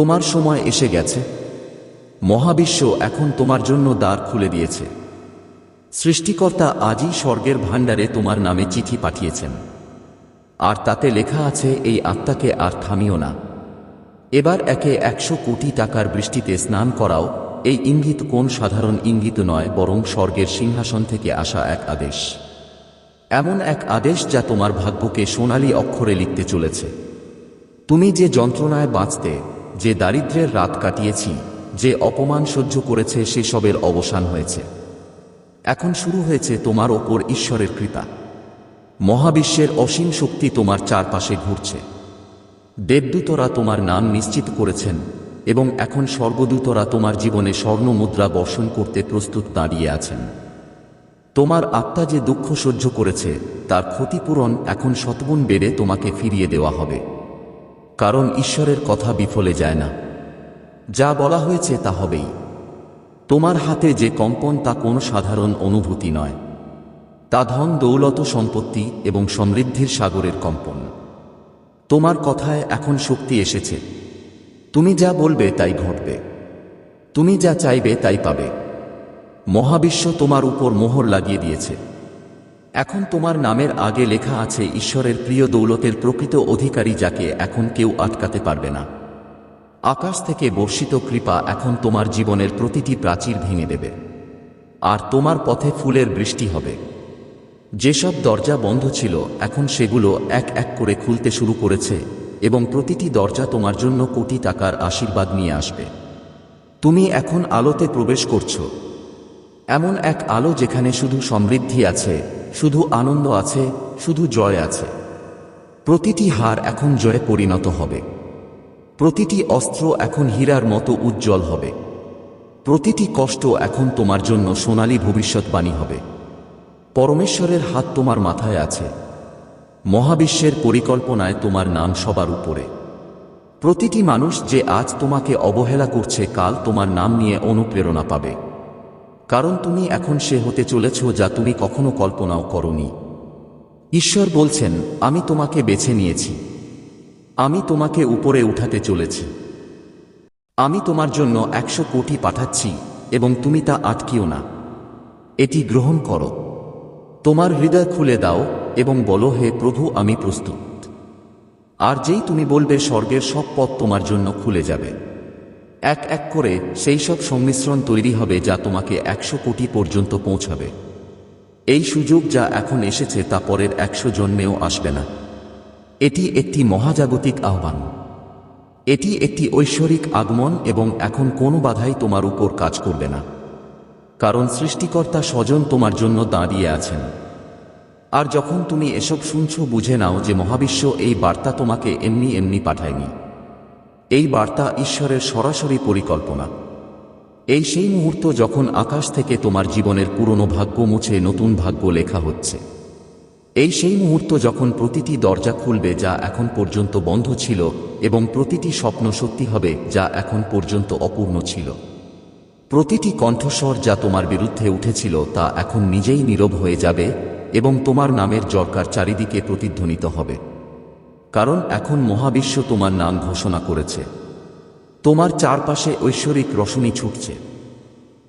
তোমার সময় এসে গেছে। মহাবিশ্ব এখন তোমার জন্য দ্বার খুলে দিয়েছে। সৃষ্টিকর্তা আজই স্বর্গের ভাণ্ডারে তোমার নামে চিঠি পাঠিয়েছেন। আর তাতে লেখা আছে, এই আত্মাকে আর থামিও না। এবার একে একশো কোটি টাকার বৃষ্টিতে স্নান করাও, এই ইঙ্গিত কোন সাধারণ ইঙ্গিত নয়, বরং স্বর্গের সিংহাসন থেকে আসা এক আদেশ। এমন এক আদেশ যা তোমার ভাগ্যকে সোনালী অক্ষরে লিখতে চলেছে। তুমি যে যন্ত্রণায় বাঁচতে যে দারিদ্র্যের রাত কাটিয়েছি, যে অপমান সহ্য করেছে সেসবের অবসান হয়েছে। এখন শুরু হয়েছে তোমার ওপর ঈশ্বরের কৃপা। মহাবিশ্বের অসীম শক্তি তোমার চারপাশে ঘুরছে। দেবদূতরা তোমার নাম নিশ্চিত করেছেন এবং এখন স্বর্গদূতরা তোমার জীবনে স্বর্ণ মুদ্রা বর্ষণ করতে প্রস্তুত দাঁড়িয়ে আছেন। তোমার আত্মা যে দুঃখ সহ্য করেছে, তার ক্ষতিপূরণ এখন শতগুণ বেড়ে তোমাকে ফিরিয়ে দেওয়া হবে। কারণ ঈশ্বরের কথা বিফলে যায় না। যা বলা হয়েছে তা হবেই। তোমার হাতে যে কম্পন তা কোনো সাধারণ অনুভূতি নয়। তা ধন, দৌলত, সম্পত্তি এবং সমৃদ্ধির সাগরের কম্পন। তোমার কথায় এখন শক্তি এসেছে। তুমি যা বলবে তাই ঘটবে। তুমি যা চাইবে তাই পাবে। মহাবিশ্ব তোমার উপর মোহর লাগিয়ে দিয়েছে। এখন তোমার নামের আগে লেখা আছে, ঈশ্বরের প্রিয় দৌলতের প্রকৃত অধিকারী যাকে এখন কেউ আটকাতে পারবে না। আকাশ থেকে বর্ষিত কৃপা এখন তোমার জীবনের প্রতিটি প্রাচীর ভেঙে দেবে। আর তোমার পথে ফুলের বৃষ্টি হবে। যেসব দরজা বন্ধ ছিল, এখন সেগুলো এক এক করে খুলতে শুরু করেছে এবং প্রতিটি দরজা তোমার জন্য কোটি টাকার আশীর্বাদ নিয়ে আসবে। তুমি এখন আলোতে প্রবেশ করছ। এমন এক আলো যেখানে শুধু সমৃদ্ধি আছে শুধু আনন্দ আছে, শুধু জয় আছে। প্রতিটি হার এখন জয়ে পরিণত হবে। প্রতিটি অস্ত্র এখন হীরার মতো উজ্জ্বল হবে। প্রতিটি কষ্ট এখন তোমার জন্য সোনালী ভবিষ্যৎবাণী হবে। পরমেশ্বরের হাত তোমার মাথায় আছে। মহাবিশ্বের পরিকল্পনায় তোমার নাম সবার উপরে। প্রতিটি মানুষ যে আজ তোমাকে অবহেলা করছে, কাল তোমার নাম নিয়ে অনুপ্রেরণা পাবে। কারণ তুমি এখন সে হতে চলেছ যা তুমি কখনো কল্পনাও করনি। ঈশ্বর বলছেন, আমি তোমাকে বেছে নিয়েছি। আমি তোমাকে উপরে উঠাতে চলেছি। আমি তোমার জন্য একশো কোটি পাঠাচ্ছি এবং তুমি তা আটকিও না। এটি গ্রহণ করো। তোমার হৃদয় খুলে দাও এবং বলো, হে প্রভু, আমি প্রস্তুত। আর যেই তুমি বলবে, স্বর্গের সব পথ তোমার জন্য খুলে যাবে। এক এক করে সেই সব সংমিশ্রণ তৈরি হবে যা তোমাকে একশো কোটি পর্যন্ত পৌঁছাবে। এই সুযোগ যা এখন এসেছে তা পরের একশো জন্মেও আসবে না। এটি একটি মহাজাগতিক আহ্বান। এটি একটি ঐশ্বরিক আগমন এবং এখন কোনো বাধাই তোমার উপর কাজ করবে না। কারণ সৃষ্টিকর্তা স্বজন তোমার জন্য দাঁড়িয়ে আছেন। আর যখন তুমি এসব শুনছ, বুঝে নাও যে মহাবিশ্ব এই বার্তা তোমাকে এমনি এমনি পাঠায়নি। এই বার্তা ঈশ্বরের সরাসরি পরিকল্পনা। এই সেই মুহূর্ত যখন আকাশ থেকে তোমার জীবনের পুরনো ভাগ্য মুছে নতুন ভাগ্য লেখা হচ্ছে। এই সেই মুহূর্ত যখন প্রতিটি দরজা খুলবে যা এখন পর্যন্ত বন্ধ ছিল এবং প্রতিটি স্বপ্ন সত্যি হবে যা এখন পর্যন্ত অপূর্ণ ছিল। প্রতিটি কণ্ঠস্বর যা তোমার বিরুদ্ধে উঠেছিল তা এখন নিজেই নীরব হয়ে যাবে এবং তোমার নামের জরকার চারিদিকে প্রতিধ্বনিত হবে। কারণ এখন মহাবিশ্ব তোমার নাম ঘোষণা করেছে। তোমার চারপাশে ঐশ্বরিক রশনি ছুটছে।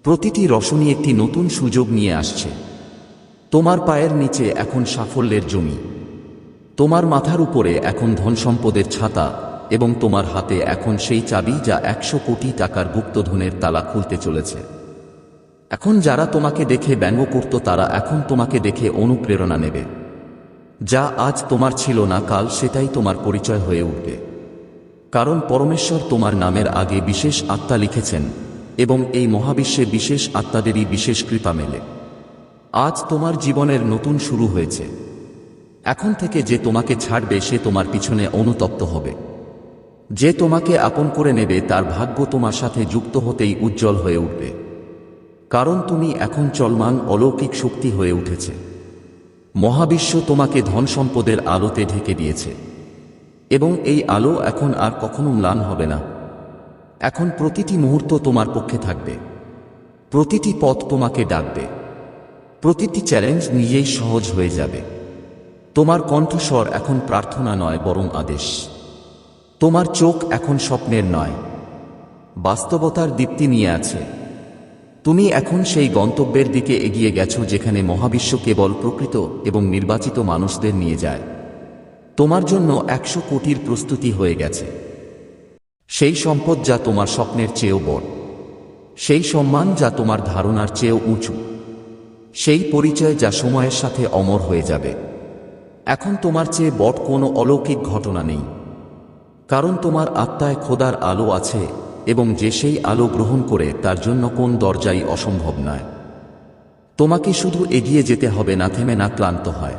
প্রতিটি রশনি একটি নতুন সুযোগ নিয়ে আসছে। তোমার পায়ের নিচে এখন সাফল্যের জমি। তোমার মাথার উপরে এখন ধন সম্পদের ছাতা এবং তোমার হাতে এখন সেই চাবি যা একশো কোটি টাকার গুপ্তধনের তালা খুলতে চলেছে। এখন যারা তোমাকে দেখে ব্যঙ্গ করত তারা এখন তোমাকে দেখে অনুপ্রেরণা নেবে। যা আজ তোমার ছিল না, কাল সেটাই তোমার পরিচয় হয়ে উঠবে। কারণ পরমেশ্বর তোমার নামের আগে বিশেষ আত্মা লিখেছেন, এবং এই মহাবিশ্বে বিশেষ আত্মাদেরই বিশেষ কৃপা মেলে। আজ তোমার জীবনের নতুন শুরু হয়েছে। এখন থেকে যে তোমাকে ছাড়বে, সে তোমার পিছনে অনুতপ্ত হবে। যে তোমাকে আপন করে নেবে, তার ভাগ্য তোমার সাথে যুক্ত হতেই উজ্জ্বল হয়ে উঠবে। কারণ তুমি এখন চলমান অলৌকিক শক্তি হয়ে উঠেছে। মহাবিশ্ব তোমাকে ধন সম্পদের আলোতে ঢেকে দিয়েছে। এবং এই আলো এখন আর কখনো ম্লান হবে না। এখন প্রতিটি মুহূর্ত তোমার পক্ষে থাকবে। প্রতিটি পথ তোমাকে ডাকবে। প্রতিটি চ্যালেঞ্জ নিজেই সহজ হয়ে যাবে। তোমার কণ্ঠস্বর এখন প্রার্থনা নয়, বরং আদেশ। তোমার চোখ এখন স্বপ্নের নয়। বাস্তবতার দীপ্তি নিয়ে আছে। তুমি এখন সেই গন্তব্যের দিকে এগিয়ে গেছো যেখানে মহাবিশ্ব কেবল প্রকৃত এবং নির্বাচিত মানুষদের নিয়ে যায়। তোমার জন্য একশো কোটির প্রস্তুতি হয়ে গেছে। সেই সম্পদ যা তোমার স্বপ্নের চেয়েও বড়। সেই সম্মান যা তোমার ধারণার চেয়েও উঁচু। সেই পরিচয় যা সময়ের সাথে অমর হয়ে যাবে। এখন তোমার চেয়ে বট কোনো অলৌকিক ঘটনা নেই। কারণ তোমার আত্মায় খোদার আলো আছে এবং যে সেই আলো গ্রহণ করে তার জন্য কোন দরজাই অসম্ভব নয়। তোমাকে শুধু এগিয়ে যেতে হবে না থেমে না ক্লান্ত হয়।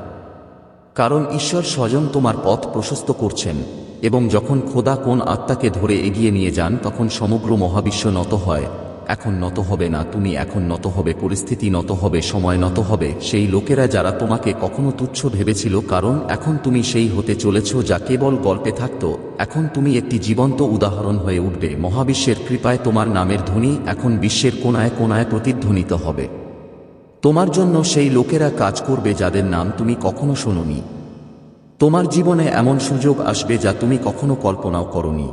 কারণ ঈশ্বর স্বজন তোমার পথ প্রশস্ত করছেন এবং যখন খোদা কোন আত্মাকে ধরে এগিয়ে নিয়ে যান, তখন সমগ্র মহাবিশ্ব নত হয়। এখন নত হবে না, তুমি এখন নত হবে, পরিস্থিতি নত হবে, সময় নত হবে। সেই লোকেরা যারা তোমাকে কখনো তুচ্ছ ভেবেছিল, কারণ এখন তুমি সেই হতে চলেছ যা কেবল গল্পে থাকত। এখন তুমি একটি জীবন্ত উদাহরণ হয়ে উঠবে, মহাবিশ্বের কৃপায় তোমার নামের ধ্বনি এখন বিশ্বের কোনায় কোনায় প্রতিধ্বনিত হবে। তোমার জন্য সেই লোকেরা কাজ করবে যাদের নাম তুমি কখনো শোনোনি। তোমার জীবনে এমন সুযোগ আসবে যা তুমি কখনো কল্পনাও করনি।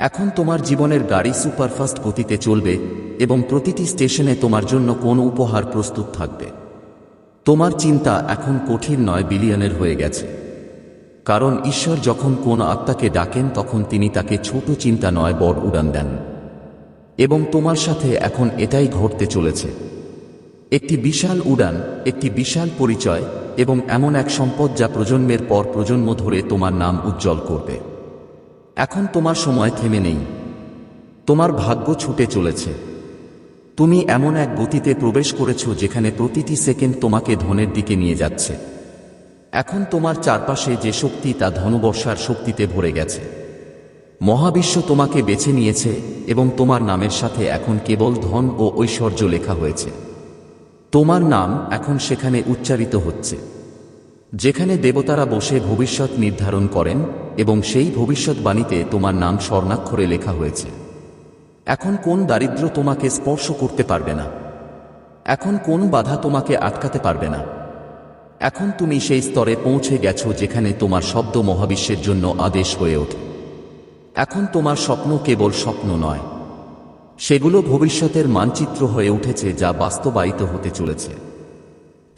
এখন তোমার জীবনের গাড়ি সুপারফাস্ট গতিতে চলবে এবং প্রতিটি স্টেশনে তোমার জন্য কোন উপহার প্রস্তুত থাকবে। তোমার চিন্তা এখন কঠিন নয়, বিলিয়নের হয়ে গেছে। কারণ ঈশ্বর যখন কোন আত্মাকে ডাকেন, তখন তিনি তাকে ছোট চিন্তা নয়, বড় উড়ান দেন। এবং তোমার সাথে এখন এটাই ঘটতে চলেছে। একটি বিশাল উড়ান, একটি বিশাল পরিচয় এবং এমন এক সম্পদ যা প্রজন্মের পর প্রজন্ম ধরে তোমার নাম উজ্জ্বল করবে। এখন তোমার সময় থেমে নেই। তোমার ভাগ্য ছুটে চলেছে। তুমি এমন এক গতিতে প্রবেশ করেছ যেখানে প্রতিটি সেকেন্ড তোমাকে ধনের দিকে নিয়ে যাচ্ছে। এখন তোমার চারপাশে যে শক্তি তা ধনবর্ষার শক্তিতে ভরে গেছে। মহাবিশ্ব তোমাকে বেছে নিয়েছে এবং তোমার নামের সাথে এখন কেবল ধন ও ঐশ্বর্য লেখা হয়েছে। তোমার নাম এখন সেখানে উচ্চারিত হচ্ছে। যেখানে দেবতারা বসে ভবিষ্যৎ নির্ধারণ করেন এবং সেই ভবিষ্যৎবাণীতে তোমার নাম স্বর্ণাক্ষরে লেখা হয়েছে। এখন কোন দারিদ্র তোমাকে স্পর্শ করতে পারবে না? এখন কোন বাধা তোমাকে আটকাতে পারবে না? এখন তুমি সেই স্তরে পৌঁছে গেছো যেখানে তোমার শব্দ মহাবিশ্বের জন্য আদেশ হয়ে ওঠে। এখন তোমার স্বপ্ন কেবল স্বপ্ন নয়। সেগুলো ভবিষ্যতের মানচিত্র হয়ে উঠেছে যা বাস্তবায়িত হতে চলেছে।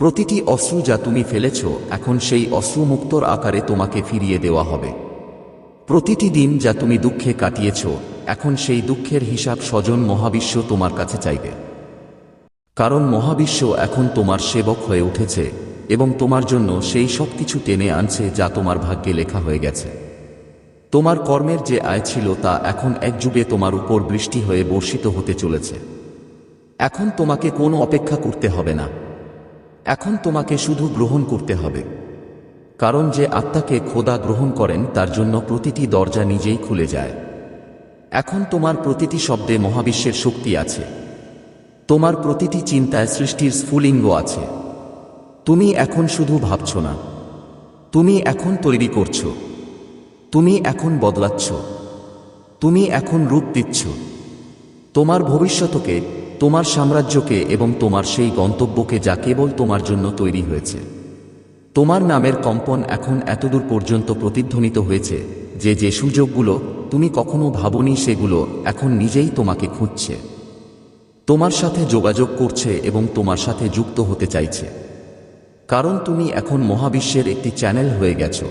প্রতিটি অশ্রু যা তুমি ফেলেছ, এখন সেই অশ্রুমুক্তর আকারে তোমাকে ফিরিয়ে দেওয়া হবে। প্রতিটি দিন যা তুমি দুঃখে কাটিয়েছ, এখন সেই দুঃখের হিসাব স্বজন মহাবিশ্ব তোমার কাছে চাইবে। কারণ মহাবিশ্ব এখন তোমার সেবক হয়ে উঠেছে, এবং তোমার জন্য সেই সব কিছু টেনে আনছে যা তোমার ভাগ্যে লেখা হয়ে গেছে। তোমার কর্মের যে আয় ছিল তা এখন এক যুগে তোমার উপর বৃষ্টি হয়ে বর্ষিত হতে চলেছে। এখন তোমাকে কোনো অপেক্ষা করতে হবে না। এখন তোমাকে শুধু গ্রহণ করতে হবে। কারণ যে আত্মাকে খোদা গ্রহণ করেন, তার জন্য প্রতিটি দরজা নিজেই খুলে যায়। এখন তোমার প্রতিটি শব্দে মহাবিশ্বের শক্তি আছে। তোমার প্রতিটি চিন্তায় সৃষ্টির স্ফুলিঙ্গ আছে। তুমি এখন শুধু ভাবছ না। তুমি এখন তৈরি করছ। তুমি এখন বদলাচ্ছ। তুমি এখন রূপ দিচ্ছ। তোমার ভবিষ্যতকে তোমার সাম্রাজ্যকে এবং তোমার সেই গন্তব্যকে যা কেবল তোমার জন্য তৈরি হয়েছে। তোমার নামের কম্পন এখন এতদূর পর্যন্ত প্রতিধ্বনিত হয়েছে যে যে সুযোগগুলো তুমি কখনো ভাবনি সেগুলো এখন নিজেই তোমাকে খুঁজছে। তোমার সাথে যোগাযোগ করছে এবং তোমার সাথে যুক্ত হতে চাইছে। কারণ তুমি এখন মহাবিশ্বের একটি চ্যানেল হয়ে গেছো।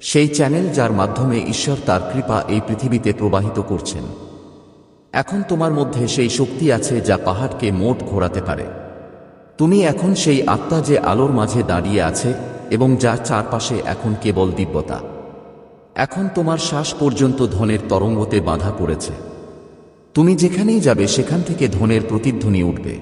সেই চ্যানেল যার মাধ্যমে ঈশ্বর তার কৃপা এই পৃথিবীতে প্রবাহিত করছেন। এখন তোমার মধ্যে সেই শক্তি আছে যা পাহাড়কে মোট ঘোরাতে পারে। তুমি এখন সেই আত্মা যে আলোর মাঝে দাঁড়িয়ে আছে এবং যার চারপাশে এখন কেবল দিব্যতা। এখন তোমার শ্বাস পর্যন্ত ধনের তরঙ্গতে বাঁধা পড়েছে। তুমি যেখানেই যাবে সেখান থেকে ধনের প্রতিধ্বনি উঠবে।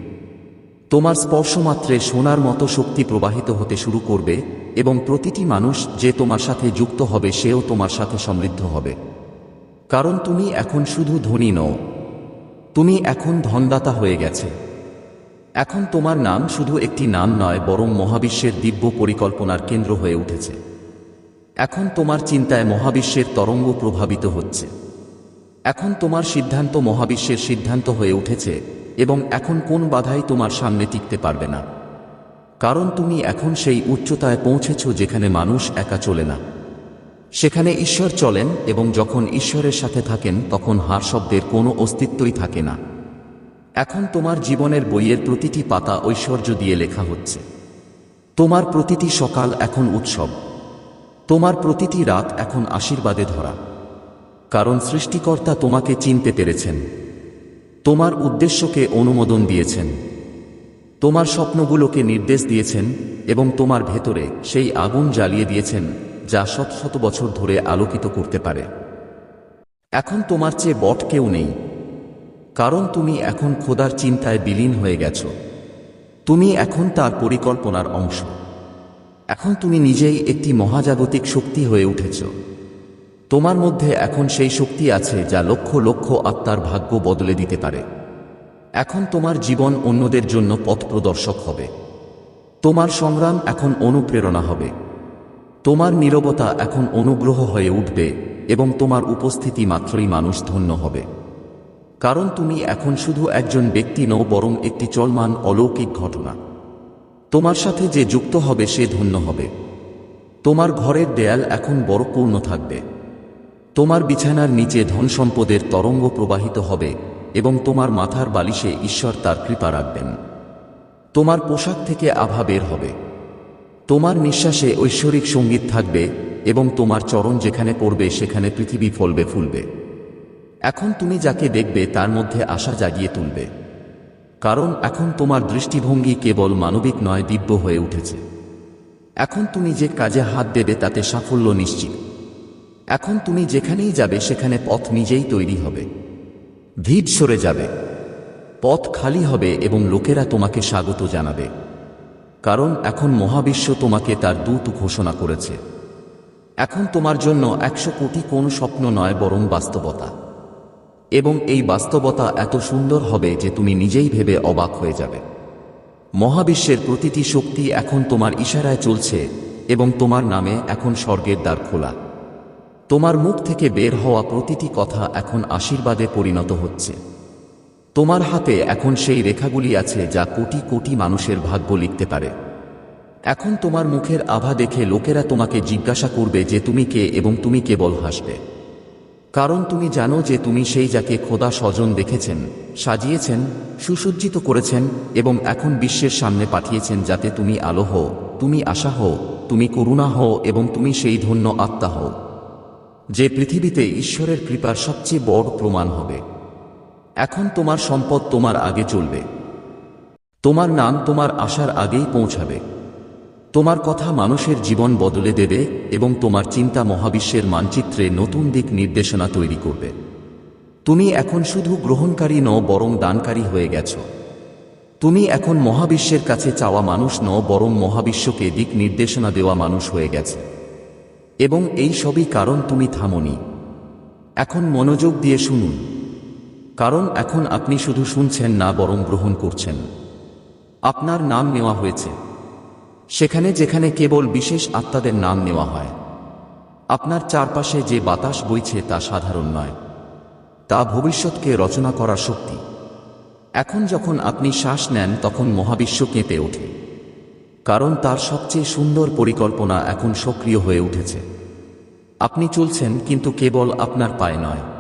তোমার স্পর্শমাত্রে সোনার মতো শক্তি প্রবাহিত হতে শুরু করবে এবং প্রতিটি মানুষ যে তোমার সাথে যুক্ত হবে সেও তোমার সাথে সমৃদ্ধ হবে। কারণ তুমি এখন শুধু ধনী নও তুমি এখন ধনদাতা হয়ে গেছে। এখন তোমার নাম শুধু একটি নাম নয়, বরং মহাবিশ্বের দিব্য পরিকল্পনার কেন্দ্র হয়ে উঠেছে। এখন তোমার চিন্তায় মহাবিশ্বের তরঙ্গ প্রভাবিত হচ্ছে। এখন তোমার সিদ্ধান্ত মহাবিশ্বের সিদ্ধান্ত হয়ে উঠেছে, এবং এখন কোন বাধাই তোমার সামনে টিকতে পারবে না। কারণ তুমি এখন সেই উচ্চতায় পৌঁছেছ যেখানে মানুষ একা চলে না। সেখানে ঈশ্বর চলেন এবং যখন ঈশ্বরের সাথে থাকেন, তখন হার শব্দের কোনো অস্তিত্বই থাকে না। এখন তোমার জীবনের বইয়ের প্রতিটি পাতা ঐশ্বর্য দিয়ে লেখা হচ্ছে। তোমার প্রতিটি সকাল এখন উৎসব। তোমার প্রতিটি রাত এখন আশীর্বাদে ধরা। কারণ সৃষ্টিকর্তা তোমাকে চিনতে পেরেছেন। তোমার উদ্দেশ্যকে অনুমোদন দিয়েছেন। তোমার স্বপ্নগুলোকে নির্দেশ দিয়েছেন এবং তোমার ভেতরে সেই আগুন জ্বালিয়ে দিয়েছেন যা শত শত বছর ধরে আলোকিত করতে পারে। এখন তোমার চেয়ে বট কেউ নেই, কারণ তুমি এখন খোদার চিন্তায় বিলীন হয়ে গেছ। তুমি এখন তার পরিকল্পনার অংশ। এখন তুমি নিজেই একটি মহাজাগতিক শক্তি হয়ে উঠেছ। তোমার মধ্যে এখন সেই শক্তি আছে যা লক্ষ লক্ষ আত্মার ভাগ্য বদলে দিতে পারে। এখন তোমার জীবন অন্যদের জন্য পথ প্রদর্শক হবে। তোমার সংগ্রাম এখন অনুপ্রেরণা হবে। তোমার নীরবতা এখন অনুগ্রহ হয়ে উঠবে এবং তোমার উপস্থিতি মাত্রই মানুষ ধন্য হবে। কারণ তুমি এখন শুধু একজন ব্যক্তি নও, বরং একটি চলমান অলৌকিক ঘটনা। তোমার সাথে যে যুক্ত হবে, সে ধন্য হবে। তোমার ঘরের দেয়াল এখন বড় পূর্ণ থাকবে। তোমার বিছানার নিচে ধন সম্পদের তরঙ্গ প্রবাহিত হবে এবং তোমার মাথার বালিশে ঈশ্বর তার কৃপা রাখবেন। তোমার পোশাক থেকে আভা বের হবে। তোমার নিঃশ্বাসে ঐশ্বরিক সংগীত থাকবে এবং তোমার চরণ যেখানে পড়বে সেখানে পৃথিবী ফলবে, ফুলবে। এখন তুমি যাকে দেখবে তার মধ্যে আশা জাগিয়ে তুলবে। কারণ এখন তোমার দৃষ্টিভঙ্গি কেবল মানবিক নয়, দিব্য হয়ে উঠেছে। এখন তুমি যে কাজে হাত দেবে তাতে সাফল্য নিশ্চিত। এখন তুমি যেখানেই যাবে সেখানে পথ নিজেই তৈরি হবে। ভিড় সরে যাবে। পথ খালি হবে এবং লোকেরা তোমাকে স্বাগত জানাবে। কারণ এখন মহাবিশ্ব তোমাকে তার দূত ঘোষণা করেছে। এখন তোমার জন্য একশো কোটি কোন স্বপ্ন নয়, বরং বাস্তবতা। এবং এই বাস্তবতা এত সুন্দর হবে যে তুমি নিজেই ভেবে অবাক হয়ে যাবে। মহাবিশ্বের প্রতিটি শক্তি এখন তোমার ইশারায় চলছে, এবং তোমার নামে এখন স্বর্গের দ্বার খোলা। তোমার মুখ থেকে বের হওয়া প্রতিটি কথা এখন আশীর্বাদে পরিণত হচ্ছে। তোমার হাতে এখন সেই রেখাগুলি আছে যা কোটি কোটি মানুষের ভাগ্য লিখতে পারে। এখন তোমার মুখের আভা দেখে লোকেরা তোমাকে জিজ্ঞাসা করবে যে তুমি কে এবং তুমি কেবল হাসবে। কারণ তুমি জানো যে তুমি সেই যাকে খোদা স্বজন দেখেছেন, সাজিয়েছেন, সুসজ্জিত করেছেন এবং এখন বিশ্বের সামনে পাঠিয়েছেন যাতে তুমি আলো হও তুমি আশা হও তুমি করুণা হও এবং তুমি সেই ধন্য আত্মা হও যে পৃথিবীতে ঈশ্বরের কৃপার সবচেয়ে বড় প্রমাণ হবে। এখন তোমার সম্পদ তোমার আগে চলবে। তোমার নাম তোমার আসার আগেই পৌঁছাবে। তোমার কথা মানুষের জীবন বদলে দেবে এবং তোমার চিন্তা মহাবিশ্বের মানচিত্রে নতুন দিক নির্দেশনা তৈরি করবে। তুমি এখন শুধু গ্রহণকারী ন বরং দানকারী হয়ে গেছ। তুমি এখন মহাবিশ্বের কাছে চাওয়া মানুষ ন বরং মহাবিশ্বকে দিক নির্দেশনা দেওয়া মানুষ হয়ে গেছে। এবং এই সবই কারণ তুমি থামনি। এখন মনোযোগ দিয়ে শুনুন। কারণ এখন আপনি শুধু শুনছেন না বরং গ্রহণ করছেন। আপনার নাম নেওয়া হয়েছে। সেখানে যেখানে কেবল বিশেষ আত্মাদের নাম নেওয়া হয়। আপনার চারপাশে যে বাতাস বইছে তা সাধারণ নয়। তা ভবিষ্যৎকে রচনা করার শক্তি। এখন যখন আপনি শ্বাস নেন, তখন মহাবিশ্ব কেঁপে ওঠে। কারণ তার সবচেয়ে সুন্দর পরিকল্পনা এখন সক্রিয় হয়ে উঠেছে। আপনি চলছেন, কিন্তু কেবল আপনার পায়ে নয়।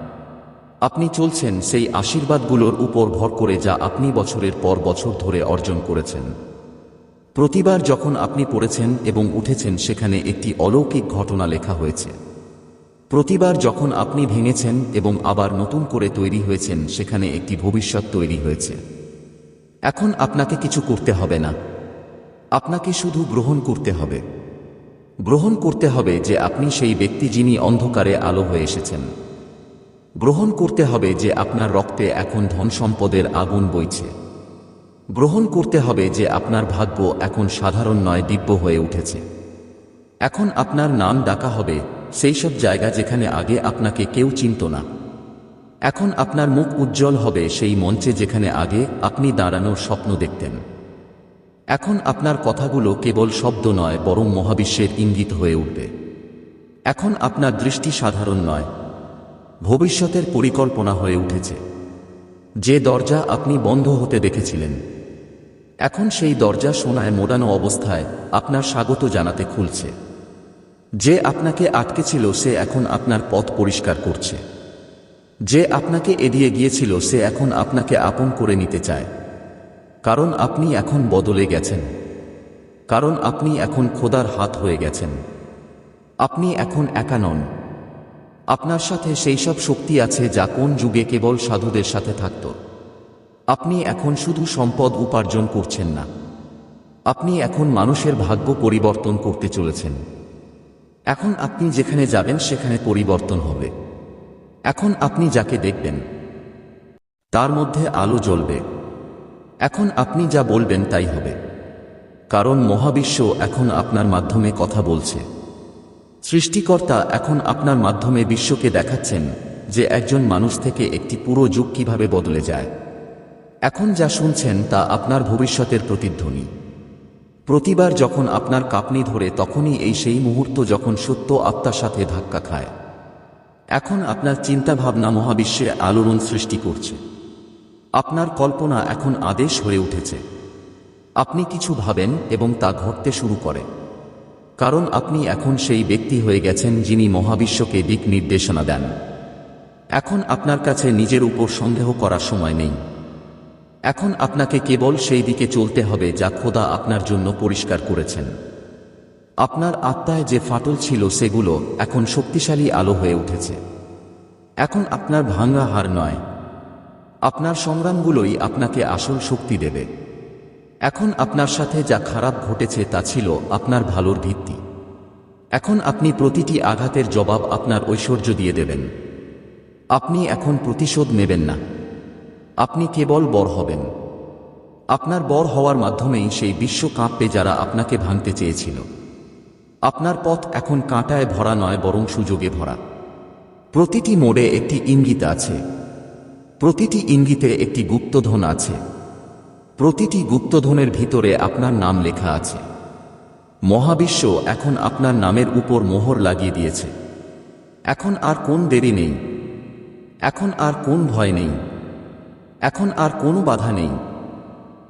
আপনি চলছেন সেই আশীর্বাদগুলোর উপর ভর করে যা আপনি বছরের পর বছর ধরে অর্জন করেছেন। প্রতিবার যখন আপনি পড়েছেন এবং উঠেছেন, সেখানে একটি অলৌকিক ঘটনা লেখা হয়েছে। প্রতিবার যখন আপনি ভেঙেছেন এবং আবার নতুন করে তৈরি হয়েছেন, সেখানে একটি ভবিষ্যৎ তৈরি হয়েছে। এখন আপনাকে কিছু করতে হবে না। আপনাকে শুধু গ্রহণ করতে হবে। গ্রহণ করতে হবে যে আপনি সেই ব্যক্তি যিনি অন্ধকারে আলো হয়ে এসেছেন। গ্রহণ করতে হবে যে আপনার রক্তে এখন ধন সম্পদের আগুন বইছে। গ্রহণ করতে হবে যে আপনার ভাগ্য এখন সাধারণ নয়, দিব্য হয়ে উঠেছে। এখন আপনার নাম ডাকা হবে, সেই সব জায়গা যেখানে আগে আপনাকে কেউ চিনত না। এখন আপনার মুখ উজ্জ্বল হবে, সেই মঞ্চে যেখানে আগে আপনি দাঁড়ানোর স্বপ্ন দেখতেন। এখন আপনার কথাগুলো কেবল শব্দ নয়, বরং মহাবিশ্বের ইঙ্গিত হয়ে উঠবে। এখন আপনার দৃষ্টি সাধারণ নয় ভবিষ্যতের পরিকল্পনা হয়ে উঠেছে। যে দরজা আপনি বন্ধ হতে দেখেছিলেন, এখন সেই দরজা সোনায় মোড়ানো অবস্থায় আপনার স্বাগত জানাতে খুলছে। যে আপনাকে আটকে ছিল সে এখন আপনার পথ পরিষ্কার করছে। যে আপনাকে এড়িয়ে গিয়েছিল, সে এখন আপনাকে আপন করে নিতে চায়। কারণ আপনি এখন বদলে গেছেন। কারণ আপনি এখন খোদার হাত হয়ে গেছেন। আপনি এখন একা নন। আপনার সাথে সেই সব শক্তি আছে যা কোন যুগে কেবল সাধুদের সাথে থাকত। আপনি এখন শুধু সম্পদ উপার্জন করছেন না। আপনি এখন মানুষের ভাগ্য পরিবর্তন করতে চলেছেন। এখন আপনি যেখানে যাবেন সেখানে পরিবর্তন হবে। এখন আপনি যাকে দেখবেন, তার মধ্যে আলো জ্বলবে। এখন আপনি যা বলবেন তাই হবে। কারণ মহাবিশ্ব এখন আপনার মাধ্যমে কথা বলছে। সৃষ্টিকর্তা এখন আপনার মাধ্যমে বিশ্বকে দেখাচ্ছেন যে একজন মানুষ থেকে একটি পুরো যুগ কীভাবে বদলে যায়। এখন যা শুনছেন তা আপনার ভবিষ্যতের প্রতিধ্বনি। প্রতিবার যখন আপনার কাঁপনি ধরে তখনই এই সেই মুহূর্ত যখন সত্য আত্মার সাথে ধাক্কা খায়। এখন আপনার চিন্তাভাবনা মহাবিশ্বে আলোড়ন সৃষ্টি করছে। আপনার কল্পনা এখন আদেশ হয়ে উঠেছে। আপনি কিছু ভাবেন এবং তা ঘটতে শুরু করে কারণ আপনি এখন সেই ব্যক্তি হয়ে গেছেন যিনি মহাবিশ্বকে দিক নির্দেশনা দেন। এখন আপনার কাছে নিজের উপর সন্দেহ করার সময় নেই। এখন আপনাকে কেবল সেই দিকে চলতে হবে যা খোদা আপনার জন্য পরিষ্কার করেছেন। আপনার আত্মায় যে ফাটল ছিল সেগুলো এখন শক্তিশালী আলো হয়ে উঠেছে। এখন আপনার ভাঙ্গা হার নয়। আপনার সংগ্রামগুলোই আপনাকে আসল শক্তি দেবে। এখন আপনার সাথে যা খারাপ ঘটেছে তা ছিল আপনার ভালোর ভিত্তি। এখন আপনি প্রতিটি আঘাতের জবাব আপনার ঐশ্বর্য দিয়ে দেবেন। আপনি এখন প্রতিশোধ নেবেন না। আপনি কেবল বর হবেন। আপনার বর হওয়ার মাধ্যমেই সেই বিশ্ব কাঁপবে যারা আপনাকে ভাঙতে চেয়েছিল। আপনার পথ এখন কাঁটায় ভরা নয়, বরং সুযোগে ভরা। প্রতিটি মোড়ে একটি ইঙ্গিত আছে। প্রতিটি ইঙ্গিতে একটি গুপ্তধন আছে। প্রতিটি গুপ্তধনের ভিতরে আপনার নাম লেখা আছে। মহাবিশ্ব এখন আপনার নামের উপর মোহর লাগিয়ে দিয়েছে। এখন আর কোন দেরি নেই। এখন আর কোন ভয় নেই। এখন আর কোনো বাধা নেই।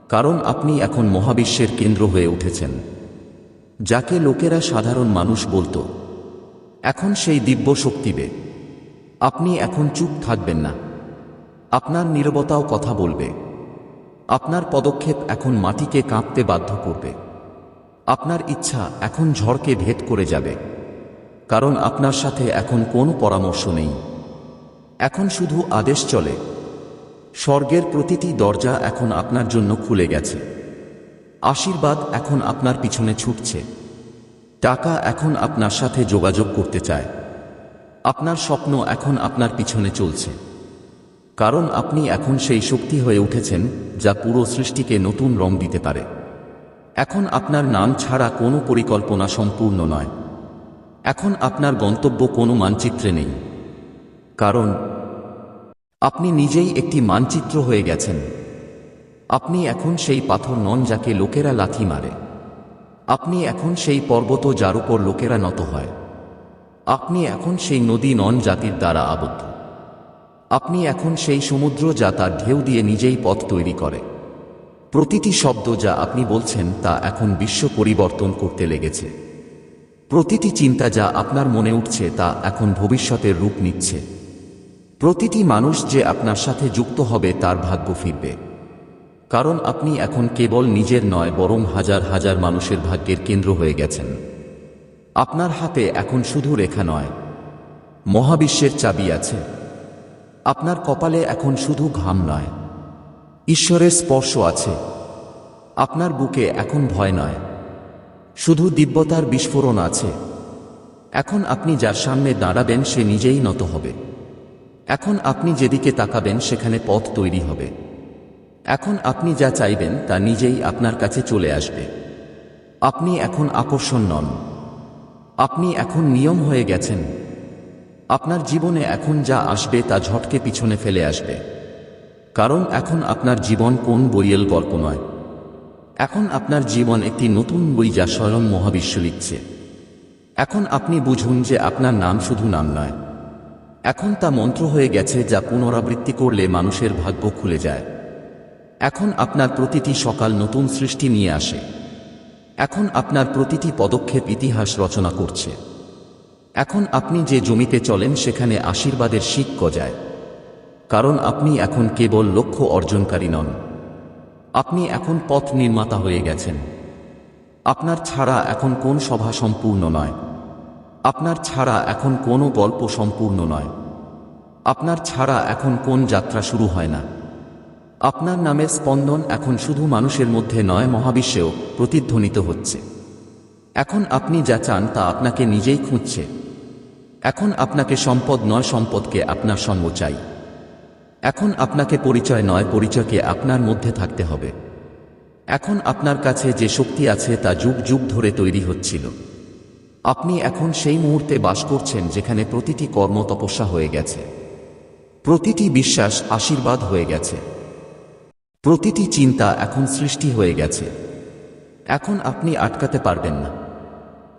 কারণ আপনি এখন মহাবিশ্বের কেন্দ্র হয়ে উঠেছেন। যাকে লোকেরা সাধারণ মানুষ বলতো, এখন সেই দিব্য শক্তিবে আপনি এখন চুপ থাকবেন না। আপনার নীরবতাও কথা বলবে। আপনার পদক্ষেপ এখন মাটিকে কাঁপতে বাধ্য করবে। আপনার ইচ্ছা এখন ঝড়কে ভেদ করে যাবে। কারণ আপনার সাথে এখন কোনো পরামর্শ নেই। এখন শুধু আদেশ চলে। স্বর্গের প্রতিটি দরজা এখন আপনার জন্য খুলে গেছে। আশীর্বাদ এখন আপনার পিছনে ছুটছে। টাকা এখন আপনার সাথে যোগাযোগ করতে চায়। আপনার স্বপ্ন এখন আপনার পিছনে চলছে। কারণ আপনি এখন সেই শক্তি হয়ে উঠেছেন যা পুরো সৃষ্টিকে নতুন রং দিতে পারে। এখন আপনার নাম ছাড়া কোনো পরিকল্পনা সম্পূর্ণ নয়। এখন আপনার গন্তব্য কোনো মানচিত্রে নেই। কারণ, আপনি নিজেই একটি মানচিত্র হয়ে গেছেন। আপনি এখন সেই পাথর নন যাকে লোকেরা লাথি মারে। আপনি এখন সেই পর্বত যার উপর লোকেরা নত হয়। আপনি এখন সেই নদী নন জাতির দ্বারা আবদ্ধ। আপনি এখন সেই সমুদ্র যা তার ঢেউ দিয়ে নিজেই পথ তৈরি করে। প্রতিটি শব্দ যা আপনি বলছেন তা এখন বিশ্ব পরিবর্তন করতে লেগেছে। প্রতিটি চিন্তা যা আপনার মনে উঠছে তা এখন ভবিষ্যতের রূপ নিচ্ছে। প্রতিটি মানুষ যে আপনার সাথে যুক্ত হবে তার ভাগ্য ফিরবে। কারণ আপনি এখন কেবল নিজের নয়, বরং হাজার হাজার মানুষের ভাগ্যের কেন্দ্র হয়ে গেছেন। আপনার হাতে এখন শুধু রেখা নয়, মহাবিশ্বের চাবি আছে। আপনার কপালে এখন শুধু ঘাম নয়। ঈশ্বরের স্পর্শ আছে। আপনার বুকে এখন ভয় নয়। শুধু দিব্যতার বিস্ফোরণ আছে। এখন আপনি যার সামনে দাঁড়াবেন সে নিজেই নত হবে। এখন আপনি যেদিকে তাকাবেন সেখানে পথ তৈরি হবে। এখন আপনি যা চাইবেন তা নিজেই আপনার কাছে চলে আসবে। আপনি এখন আকর্ষণ নন। আপনি এখন নিয়ম হয়ে গেছেন। আপনার জীবনে এখন যা আসবে তা ঝটকে পিছনে ফেলে আসবে। কারণ এখন আপনার জীবন কোন বইয়ের গল্প নয়। এখন আপনার জীবন একটি নতুন বই যা স্বয়ং মহাবিশ্ব লিখছে। এখন আপনি বুঝুন যে আপনার নাম শুধু নাম নয়। এখন তা মন্ত্র হয়ে গেছে যা পুনরাবৃত্তি করলে মানুষের ভাগ্য খুলে যায়। এখন আপনার প্রতিটি সকাল নতুন সৃষ্টি নিয়ে আসে। এখন আপনার প্রতিটি পদক্ষেপ ইতিহাস রচনা করছে। এখন আপনি যে জমিতে চলেন সেখানে আশীর্বাদের শিক গজায়। কারণ আপনি এখন কেবল লক্ষ্য অর্জনকারী নন। আপনি এখন পথ নির্মাতা হয়ে গেছেন। আপনার ছাড়া এখন কোন সভা সম্পূর্ণ নয়। আপনার ছাড়া এখন কোনো গল্প সম্পূর্ণ নয়। আপনার ছাড়া এখন কোন যাত্রা শুরু হয় না। আপনার নামের স্পন্দন এখন শুধু মানুষের মধ্যে নয়, মহাবিশ্বেও প্রতিধ্বনিত হচ্ছে। এখন আপনি যা চান তা আপনাকে নিজেই খুঁজছে। এখন আপনাকে সম্পদ নয়, সম্পদকে আপনার সঙ্গ চাই। এখন আপনাকে পরিচয় নয়, পরিচয়কে আপনার মধ্যে থাকতে হবে। এখন আপনার কাছে যে শক্তি আছে তা যুগ যুগ ধরে তৈরি হচ্ছিল। আপনি এখন সেই মুহূর্তে বাস করছেন যেখানে প্রতিটি কর্ম তপস্যা হয়ে গেছে। প্রতিটি বিশ্বাস আশীর্বাদ হয়ে গেছে। প্রতিটি চিন্তা এখন সৃষ্টি হয়ে গেছে। এখন আপনি আটকাতে পারবেন না।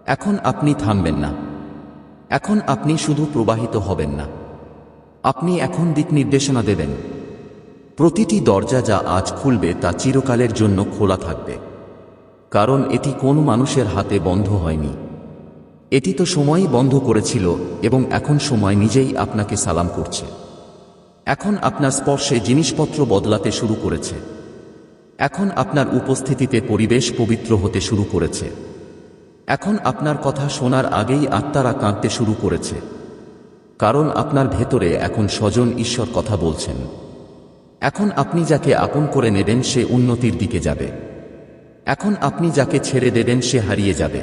এখন আপনি থামবেন না। এখন আপনি শুধু প্রবাহিত হবেন না। আপনি এখন দিক নির্দেশনা দেবেন। প্রতিটি দরজা যা আজ খুলবে তা চিরকালের জন্য খোলা থাকবে। কারণ এটি কোন মানুষের হাতে বন্ধ হয়নি। এটি তো সময়ই বন্ধ করেছিল এবং এখন সময় নিজেই আপনাকে সালাম করছে। এখন আপনার স্পর্শে জিনিসপত্র বদলাতে শুরু করেছে। এখন আপনার উপস্থিতিতে পরিবেশ পবিত্র হতে শুরু করেছে। এখন আপনার কথা শোনার আগেই আত্মারা কাঁদতে শুরু করেছে। কারণ আপনার ভেতরে এখন স্বজন ঈশ্বর কথা বলছেন। এখন আপনি যাকে আপন করে নেবেন সে উন্নতির দিকে যাবে। এখন আপনি যাকে ছেড়ে দেবেন সে হারিয়ে যাবে।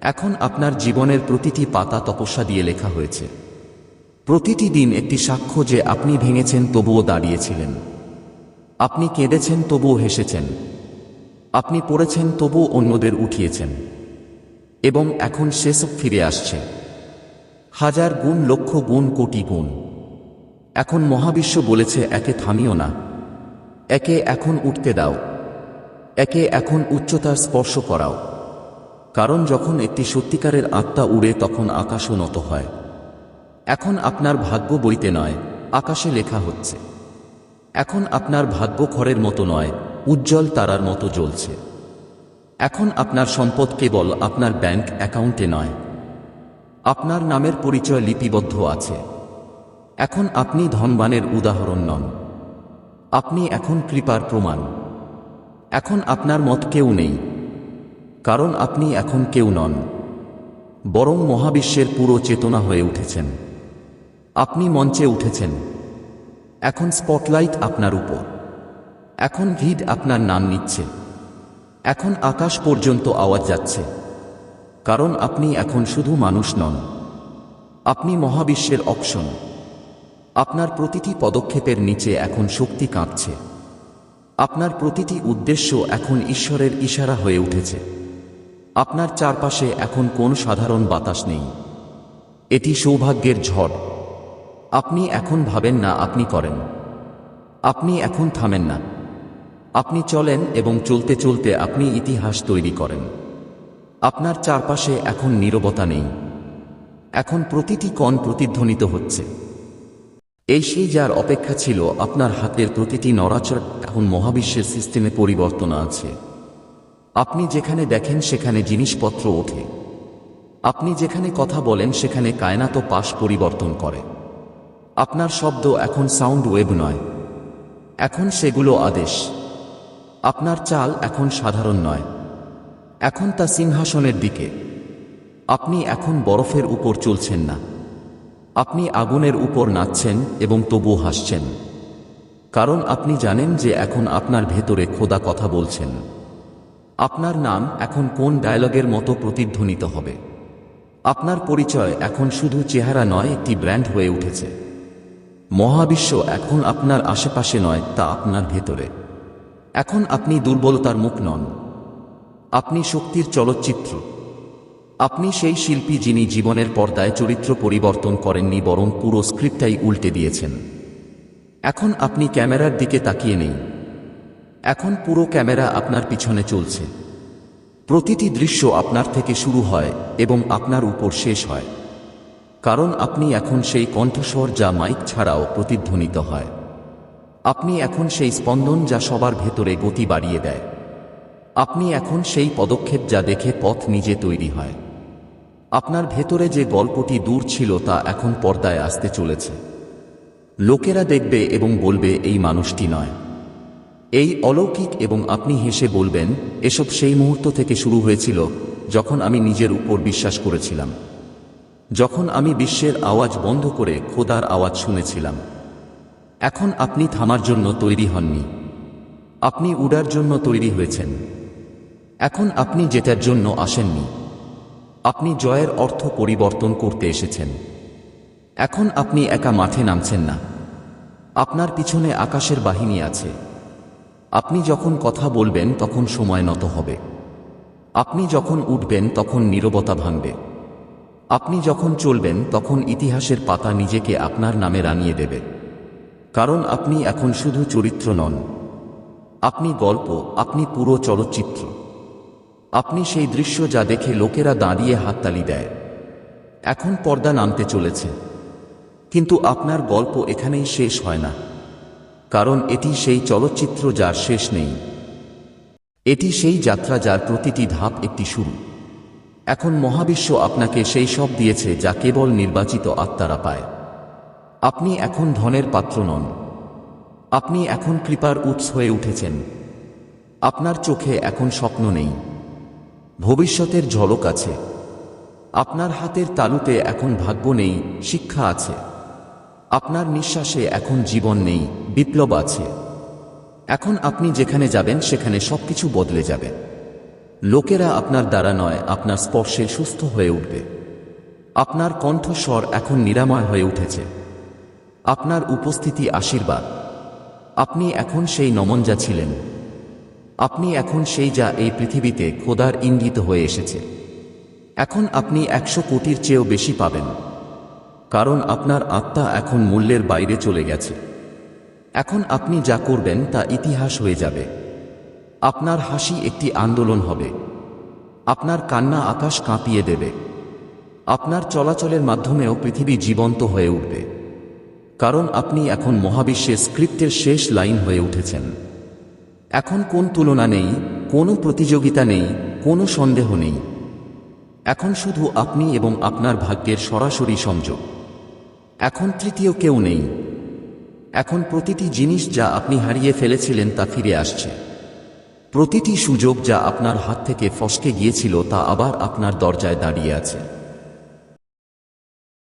এখন আপনার জীবনের প্রতিটি পাতা তপস্যা দিয়ে লেখা হয়েছে। প্রতিটি দিন একটি সাক্ষ্য যে আপনি ভেঙেছেন তবুও দাঁড়িয়েছিলেন। আপনি কেঁদেছেন তবুও হেসেছেন। আপনি পড়েছেন তবুও অন্যদের উঠিয়েছেন। এবং এখন সেসব ফিরে আসছে। হাজার গুণ, লক্ষ গুণ, কোটি গুণ। এখন মহাবিশ্ব বলেছে, একে থামিও না। একে এখন উঠতে দাও। একে এখন উচ্চতার স্পর্শ করাও। কারণ যখন একটি সত্যিকারের আত্মা উড়ে, তখন আকাশও নত হয়। এখন আপনার ভাগ্য বইতে নয়, আকাশে লেখা হচ্ছে। এখন আপনার ভাগ্য খড়ের মতো নয়, উজ্জ্বল তারার মতো জ্বলছে। এখন আপনার সম্পদ কেবল আপনার ব্যাংক অ্যাকাউন্টে নয়। আপনার নামের পরিচয় লিপিবদ্ধ আছে। এখন আপনি ধনবানের উদাহরণ নন। আপনি এখন কৃপার প্রমাণ। এখন আপনার মত কেউ নেই। কারণ আপনি এখন কেউ নন। বরং মহাবিশ্বের পুরো চেতনা হয়ে উঠেছেন। আপনি মঞ্চে উঠেছেন। এখন স্পটলাইট আপনার উপর। এখন ভিড আপনার নাম নিচ্ছে। এখন আকাশ পর্যন্ত আওয়াজ যাচ্ছে। কারণ আপনি এখন শুধু মানুষ নন। আপনি মহাবিশ্বের অপশন। আপনার প্রতিটি পদক্ষেপের নিচে এখন শক্তি কাঁপছে। আপনার প্রতিটি উদ্দেশ্য এখন ঈশ্বরের ইশারা হয়ে উঠেছে। আপনার চারপাশে এখন কোন সাধারণ বাতাস নেই। এটি সৌভাগ্যের ঝড়। আপনি এখন ভাবেন না আপনি করেন। আপনি এখন থামেন না। আপনি চলেন এবং চলতে চলতে আপনি ইতিহাস তৈরি করেন। আপনার চারপাশে এখন নীরবতা নেই। এখন প্রতিটি কণ প্রতিধ্বনিত হচ্ছে। এই সেই যার অপেক্ষা ছিল আপনার হাতের প্রতিটি নড়াচড় এখন মহাবিশ্বের সিস্টেমে পরিবর্তন আছে। আপনি যেখানে দেখেন সেখানে জিনিসপত্র ওঠে। আপনি যেখানে কথা বলেন সেখানে কায়নাত পাশ পরিবর্তন করে। আপনার শব্দ এখন সাউন্ড ওয়েব নয়। এখন সেগুলো আদেশ। আপনার চাল এখন সাধারণ নয়। এখন তা সিংহাসনের দিকে। আপনি এখন বরফের উপর চলছেন না। আপনি আগুনের উপর নাচছেন এবং তবু হাসছেন। কারণ আপনি জানেন যে এখন আপনার ভেতরে খোদা কথা বলছেন। আপনার নাম এখন কোন ডায়লগের মতো প্রতিধ্বনিত হবে। আপনার পরিচয় এখন শুধু চেহারা নয়, একটি ব্র্যান্ড হয়ে উঠেছে। মহাবিশ্ব এখন আপনার আশেপাশে নয়, তা আপনার ভেতরে। এখন আপনি দুর্বলতার মুখ নন। আপনি শক্তির চলচ্চিত্র। আপনি সেই শিল্পী যিনি জীবনের পর্দায় চরিত্র পরিবর্তন করেননি, বরং পুরো স্ক্রিপ্টটাই উল্টে দিয়েছেন। এখন আপনি ক্যামেরার দিকে তাকিয়ে নেই। এখন পুরো ক্যামেরা আপনার পিছনে চলছে। প্রতিটি দৃশ্য আপনার থেকে শুরু হয় এবং আপনার উপর শেষ হয়। কারণ আপনি এখন সেই কণ্ঠস্বর যা মাইক ছাড়াও প্রতিধ্বনিত হয়। আপনি এখন সেই স্পন্দন যা সবার ভেতরে গতি বাড়িয়ে দেয়। আপনি এখন সেই পদক্ষেপ যা দেখে পথ নিজে তৈরি হয়। আপনার ভেতরে যে গল্পটি দূর ছিল তা এখন পর্দায় আসতে চলেছে। লোকেরা দেখবে এবং বলবে, এই মানুষটি নয়। এই অলৌকিক এবং আপনি হেসে বলবেন, এসব সেই মুহূর্ত থেকে শুরু হয়েছিল যখন আমি নিজের উপর বিশ্বাস করেছিলাম। যখন আমি বিশ্বের আওয়াজ বন্ধ করে খোদার আওয়াজ শুনেছিলাম। এখন আপনি থামার জন্য তৈরি হননি। আপনি উড়ার জন্য তৈরি হয়েছেন। এখন আপনি যেটার জন্য আসেননি। আপনি জয়ের অর্থ পরিবর্তন করতে এসেছেন। এখন আপনি একা মাঠে নামছেন না। আপনার পিছনে আকাশের বাহিনী আছে। আপনি যখন কথা বলবেন তখন সময় নত হবে। আপনি যখন উঠবেন তখন নীরবতা ভাঙবে। আপনি যখন চলবেন তখন ইতিহাসের পাতা নিজেকে আপনার নামে রানিয়ে দেবে। কারণ আপনি এখন শুধু চরিত্র নন। আপনি গল্প, আপনি পুরো চলচ্চিত্র। আপনি সেই দৃশ্য যা দেখে লোকেরা দাঁড়িয়ে হাততালি দেয়। এখন পর্দা নামতে চলেছে। কিন্তু আপনার গল্প এখানেই শেষ হয় না। কারণ এটি সেই চলচ্চিত্র যার শেষ নেই। এটি সেই যাত্রা যার প্রতিটি ধাপ একটি শুরু। এখন মহাবিশ্ব আপনাকে সেই সব দিয়েছে যা কেবল নির্বাচিত আত্মারা পায়। আপনি এখন ধনের পাত্র নন। আপনি এখন কৃপার উৎস হয়ে উঠেছেন। আপনার চোখে এখন স্বপ্ন নেই। ভবিষ্যতের ঝলক আছে। আপনার হাতের তালুতে এখন ভাগ্য নেই, শিক্ষা আছে। আপনার নিঃশ্বাসে এখন জীবন নেই, বিপ্লব আছে। এখন আপনি যেখানে যাবেন, সেখানে সবকিছু বদলে যাবে। লোকেরা আপনার দ্বারা নয়, আপনার স্পর্শে সুস্থ হয়ে উঠবে। আপনার কণ্ঠস্বর এখন নিরাময় হয়ে উঠেছে। আপনার উপস্থিতি আশীর্বাদ। আপনি এখন সেই নমন যা ছিলেন। আপনি এখন সেই যা এই পৃথিবীতে খোদার ইঙ্গিত হয়ে এসেছে। এখন আপনি একশো কোটির চেয়েও বেশি পাবেন। কারণ আপনার আত্মা এখন মূল্যের বাইরে চলে গেছে। এখন আপনি যা করবেন তা ইতিহাস হয়ে যাবে। আপনার হাসি একটি আন্দোলন হবে। আপনার কান্না আকাশ কাঁপিয়ে দেবে। আপনার চলাচলের মাধ্যমেও পৃথিবী জীবন্ত হয়ে উঠবে। কারণ আপনি এখন মহাবিশ্বে স্ক্রিপ্টের শেষ লাইন হয়ে উঠেছেন। এখন কোন তুলনা নেই, কোনো প্রতিযোগিতা নেই, কোনো সন্দেহ নেই। এখন শুধু আপনি এবং আপনার ভাগ্যের সরাসরি সংযোগ। এখন তৃতীয় কেউ নেই। এখন প্রতিটি জিনিস যা আপনি হারিয়ে ফেলেছিলেন তা ফিরে আসছে। প্রতিটি সুযোগ যা আপনার হাত থেকে ফসকে গিয়েছিল তা আবার আপনার দরজায় দাঁড়িয়ে আছে।